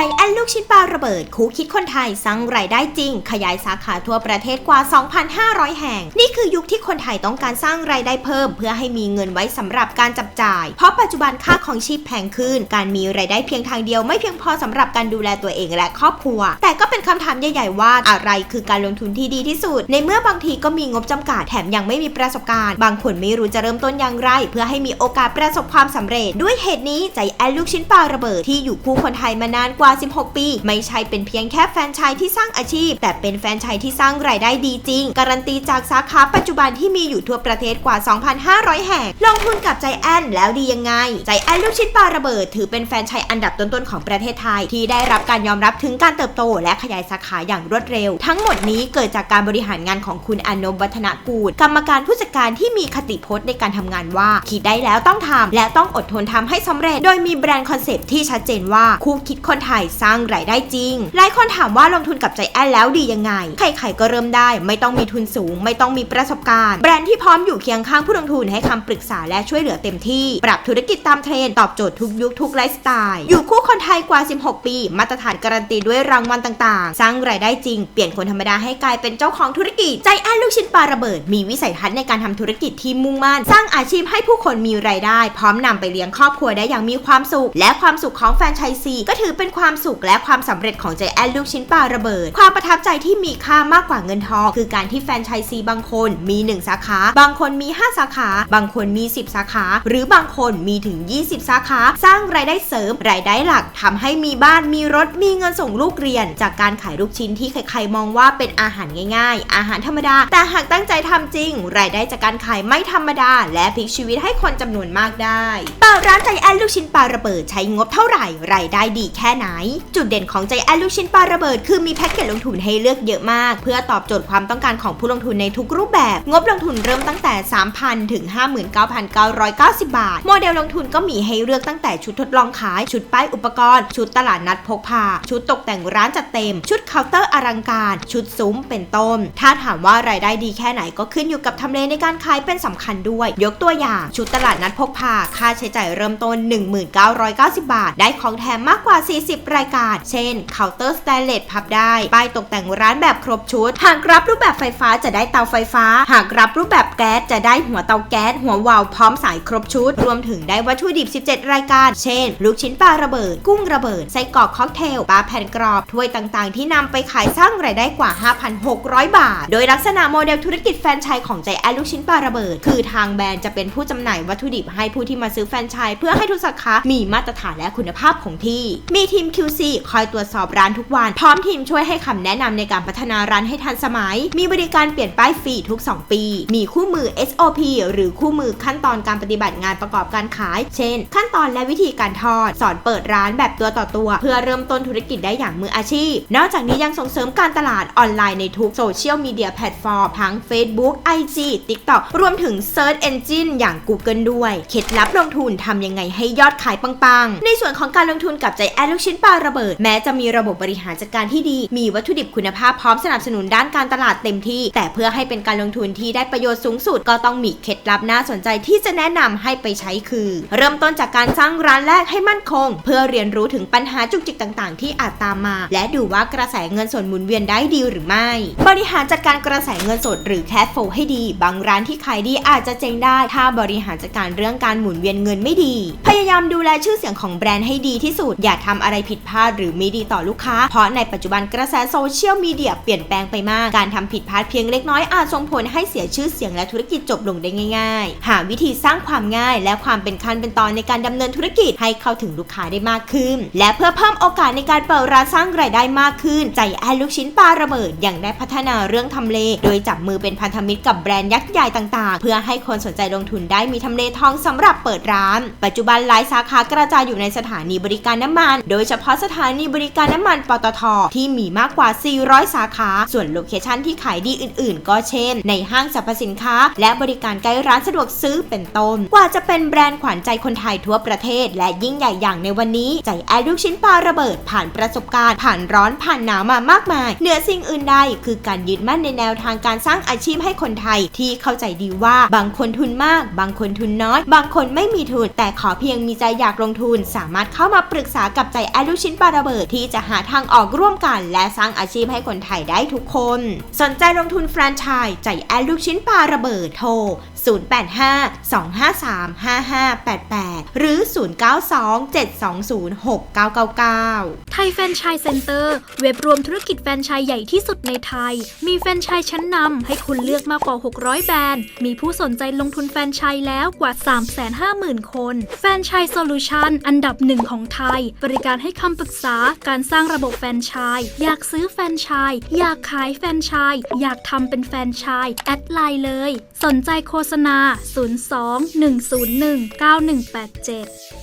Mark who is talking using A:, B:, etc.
A: ใจแอนลูกชิ้นปลาระเบิด คู่คิดคนไทยสร้างรายได้จริง ขยายสาขาทั่วประเทศกว่า 2,500 แห่ง นี่คือยุคที่คนไทยต้องการสร้างรายได้เพิ่ม เพื่อให้มีเงินไว้สำหรับการจับจ่าย เพราะปัจจุบันค่าของชีพแพงขึ้น การมีรายได้เพียงทางเดียวไม่เพียงพอสำหรับการดูแลตัวเองและครอบครัว แต่ก็เป็นคำถามใหญ่ๆว่าอะไรคือการลงทุนที่ดีที่สุด ในเมื่อบางทีก็มีงบจำกัดแถมยังไม่มีประสบการณ์ บางคนไม่รู้จะเริ่มต้นอย่างไร เพื่อให้มีโอกาสประสบความสำเร็จ ด้วยเหตุนี้ใจแอนลูกชิ้นปลาระเบิดที่อยู่คู่คนไทยมานานกว่าา 16 ปี ไม่ใช่เป็นเพียงแค่แฟนชส์ที่สร้างอาชีพ แต่เป็นแฟนชส์ที่สร้างรายได้ดีจริง การันตีจากสาขาปัจจุบันที่มีอยู่ทั่วประเทศกว่า 2,500 แห่ง ลงทุนกับใจแอนแล้วดียังไง ใจแอนลูกชิ้นปลาระเบิด ถือเป็นแฟนชส์อันดับต้นๆของประเทศไทย ที่ได้รับการยอมรับถึงการเติบโต และขยายสาขาอย่างรวดเร็ว ทั้งหมดนี้เกิดจากการบริหารงานของคุณอนมวัฒนกูลกรรมการผู้จัดการที่มีคติพจน์ในการทำงานว่าคิดได้แล้วต้องทำและต้องอดทนทำให้สำเร็จ โดยมีแบรนด์คอนเซปต์ที่ชัดเจนว่าคู่คิดคนไทยสร้างรายได้จริง หลายคนถามว่าลงทุนกับใจแอนแล้วดียังไง ใครๆก็เริ่มได้ ไม่ต้องมีทุนสูง ไม่ต้องมีประสบการณ์ แบรนด์ที่พร้อมอยู่เคียงข้างผู้ลงทุนให้คำปรึกษาและช่วยเหลือเต็มที่ ปรับธุรกิจตามเทรนด์ตอบโจทย์ทุกยุคทุกไลฟ์สไตล์ อยู่คู่คนไทยกว่า 16 ปี มาตรฐานการันตีด้วยรางวัลต่างๆ สร้างรายได้จริง เปลี่ยนคนธรรมดาให้กลายเป็นเจ้าของธุรกิจ ใจแอนลูกชิ้นปลาระเบิด มีวิสัยทัศน์ในการทำธุรกิจที่มุ่งมั่น สร้างอาชีพให้ผู้คนมีรายได้ พร้อมนำไปเลี้ยงครอบครัวได้อย่างมีความสุข และความสุขของแฟนชส์ซีก็ถือเป็นความความสุขและความสำเร็จของใจแอนลูกชิ้นปลาระเบิด ความประทับใจที่มีค่ามากกว่าเงินทอง คือการที่แฟนชส์ซีบางคนมี 1 สาขา บางคนมี 5 สาขา บางคนมี 10 สาขา หรือบางคนมีถึง 20 สาขา สร้างรายได้เสริมรายได้หลักทำให้มีบ้านมีรถมีเงินส่งลูกเรียน จากการขายลูกชิ้นที่ใครๆมองว่าเป็นอาหารง่าย ๆ อาหารธรรมดา แต่หากตั้งใจทำจริง รายได้จากการขายไม่ธรรมดา และพลิกชีวิตให้คนจำนวนมากได้เปิดร้านใจแอนลูกชิ้นปลาระเบิดใช้งบเท่าไหร่รายได้ดีแค่ไหนจุดเด่นของใจแอนลูกชิ้นปลาระเบิดคือมีแพ็กเกจลงทุนให้เลือกเยอะมาก เพื่อตอบโจทย์ความต้องการของผู้ลงทุนในทุกรูปแบบ งบลงทุนเริ่มตั้งแต่ 3,000 ถึง 59,990 บาท โมเดลลงทุนก็มีให้เลือกตั้งแต่ชุดทดลองขาย ชุดป้ายอุปกรณ์ ชุดตลาดนัดพกพา ชุดตกแต่งร้านจัดเต็ม ชุดเคาน์เตอร์อลังการ ชุดซุ้มเป็นต้น ถ้าถามว่ารายได้ดีแค่ไหนก็ขึ้นอยู่กับทำเลในการขายเป็นสำคัญด้วย ยกตัวอย่าง ชุดตลาดนัดพกพา ค่าใช้จ่ายเริ่มต้น 1990 บาท ได้ของแถมมากกว่า 40รายการ เช่นเคาน์เตอร์สแตนเลสพับได้ ป้ายตกแต่งร้านแบบครบชุด หากรับรูปแบบไฟฟ้าจะได้เตาไฟฟ้า หากรับรูปแบบแก๊สจะได้หัวเตาแก๊ส หัววาล์วพร้อมสายครบชุด รวมถึงได้วัตถุดิบ 17 รายการ เช่น ลูกชิ้นปลาระเบิด กุ้งระเบิด ไส้กรอกค็อกเทล ปลาแผ่นกรอบ ถ้วยต่างๆ ที่นำไปขายสร้างรายได้กว่า 5,600 บาท โดยลักษณะโมเดลธุรกิจแฟรนไชส์ของใจแอนลูกชิ้นปลาระเบิด คือทางแบรนด์จะเป็นผู้จำหน่ายวัตถุดิบให้ผู้ที่มาซื้อแฟรนไชส์เพื่อให้ทุกสาขา มีมาตรฐานและคุณภาพของที่ มีทีม QC คอยตรวจสอบร้านทุกวัน พร้อมทีมช่วยให้คำแนะนำในการพัฒนาร้านให้ทันสมัย มีบริการเปลี่ยนป้ายฟรีทุก 2 ปี มีคู่มือ SOP หรือคู่มือขั้นตอนการปฏิบัติงานประกอบการขาย เช่น ขั้นตอนและวิธีการทอด สอนเปิดร้านแบบตัวต่อตัว เพื่อเริ่มต้นธุรกิจได้อย่างมืออาชีพ นอกจากนี้ยังส่งเสริมการตลาดออนไลน์ในทุกโซเชียลมีเดียแพลตฟอร์มทั้ง Facebook IG TikTok รวมถึง Search Engine อย่าง Google ด้วย เคล็ดลับลงทุนทำยังไงให้ยอดขายปังๆ ในส่วนของการลงทุนกับใจแอนลูกชิ้นปลาระเบิด แม้จะมีระบบบริหารจัดการที่ดี มีวัตถุดิบคุณภาพพร้อมสนับสนุนด้านการตลาดเต็มที่ แต่เพื่อให้เป็นการลงทุนที่ได้ประโยชน์สูงสุดก็ต้องมีเคล็ด ลับน่าสนใจที่จะแนะนำให้ไปใช้คือ เริ่มต้นจากการสร้างร้านแรกให้มั่นคง เพื่อเรียนรู้ถึงปัญหาจุกจิกต่าง ๆ ที่อาจตามมา และดูว่ากระแสเงินสดหมุนเวียนได้ดีหรือไม่ บริหารจัดการกระแสเงินสดหรือแคชโฟให้ดี บางร้านที่ขายดีอาจจะเจ๊งได้ ถ้าบริหารจัดการเรื่องการหมุนเวียนเงินไม่ดี พยายามดูแลชื่อเสียงของแบรนด์ให้ดีที่สุด อย่าทำอะไรผิดพลาดหรือไม่ดีต่อลูกค้า เพราะในปัจจุบันกระแสโซเชียลมีเดียเปลี่ยนแปลงไปมาก การทำผิดพลาดเพียงเล็กน้อยอาจส่งผลให้เสียชื่อเสียงและธุรกิจจบลงได้ง่ายๆหาวิธีสร้างความง่าย และความเป็นขั้นเป็นตอนในการดำเนินธุรกิจให้เข้าถึงลูกค้าได้มากขึ้น และเพื่อเพิ่มโอกาสในการเปิดร้านสร้างรายได้มากขึ้น ใจแอนลูกชิ้นปลาระเบิดยังได้พัฒนาเรื่องทำเล โดยจับมือเป็นพันธมิตรกับแบรนด์ยักษ์ใหญ่ต่างๆ เพื่อให้คนสนใจลงทุนได้มีทำเลทองสำหรับเปิดร้าน ปัจจุบันหลายสาขากระจายอยู่ในสถานีบริการน้ำมัน โดยเฉพาะสถานีบริการน้ำมันปตทที่มีมากกว่า 400 สาขา ส่วนโลเคชั่นที่ขายดีอื่น ๆ ก็เช่น ในห้างสรรพสินค้า และบริการใกล้ร้านสะดวกซื้อเป็นต้น กว่าจะเป็นแบรนด์ขวัญใจคนไทยทั่วประเทศ และยิ่งใหญ่อย่างในวันนี้ ใจแอดลูกชิ้นปลาระเบิดผ่านประสบการณ์ ผ่านร้อนผ่านหนาวมามากมาย เหนือสิ่งอื่นใดคือการยึดมั่นในแนวทางการสร้างอาชีพให้คนไทยที่เข้าใจดีว่าบางคนทุนมาก บางคนทุนน้อย บางคนไม่มีทุน แต่ขอเพียงมีใจอยากลงทุน สามารถเข้ามาปรึกษากับใจแอดลูกชิ้นปลาระเบิดที่จะหาทางออกร่วมกัน และสร้างอาชีพให้คนไทยได้ทุกคน สนใจลงทุนแฟรนไชส์ใจแอดลูกชิ้นปลาระเบิดโทร085-253-5588 หรือ 0927206999
B: ไทยแฟนชส์เซ็นเตอร์ เว็บรวมธุรกิจแฟนชส์ใหญ่ที่สุดในไทย มีแฟนชส์ชั้นนำให้คุณเลือกมากกว่า 600 แบรนด์ มีผู้สนใจลงทุนแฟนชส์แล้วกว่า 350,000 คน แฟนชส์โซลูชันอันดับหนึ่งของไทย บริการให้คำปรึกษาการสร้างระบบแฟนชส์อยากซื้อแฟนชส์อยากขายแฟนชส์อยากทำเป็นแฟนชส์แอดไลน์เลย สนใจโฆษณา02 101 9187